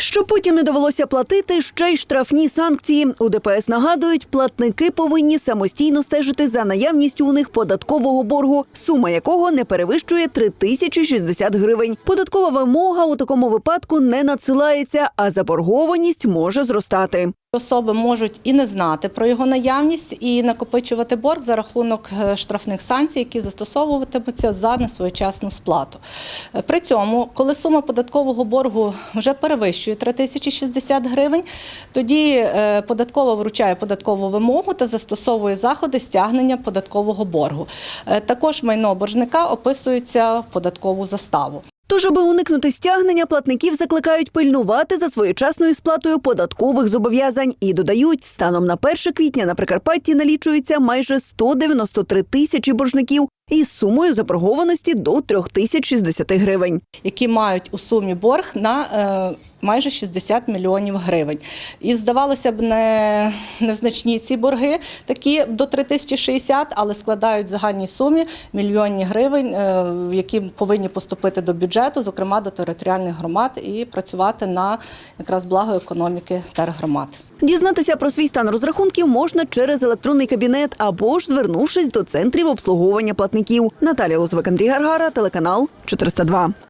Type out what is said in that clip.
Щоб потім не довелося платити, ще й штрафні санкції. У ДПС нагадують, платники повинні самостійно стежити за наявністю у них податкового боргу, сума якого не перевищує 3060 гривень. Податкова вимога у такому випадку не надсилається, а заборгованість може зростати. Особи можуть і не знати про його наявність і накопичувати борг за рахунок е, штрафних санкцій, які застосовуватимуться за несвоєчасну сплату. Е, При цьому, коли сума податкового боргу вже перевищує 3060 гривень, тоді е, податкова вручає податкову вимогу та застосовує заходи стягнення податкового боргу. Також майно боржника описується в податкову заставу. Тож, аби уникнути стягнення, платників закликають пильнувати за своєчасною сплатою податкових зобов'язань і додають, станом на 1 квітня на Прикарпатті налічується майже 193 тисячі боржників із сумою заборгованості до 3060 гривень. які мають у сумі борг на е, майже 60 мільйонів гривень. І здавалося б, не, незначні ці борги, такі до 3060, але складають загальній сумі мільйонні гривень, е, які повинні поступити до бюджету, зокрема до територіальних громад, і працювати на якраз благо економіки тергромад. Дізнатися про свій стан розрахунків можна через електронний кабінет або ж звернувшись до центрів обслуговування платників. Наталія Лозвик, Андрій Гаргара, телеканал 402.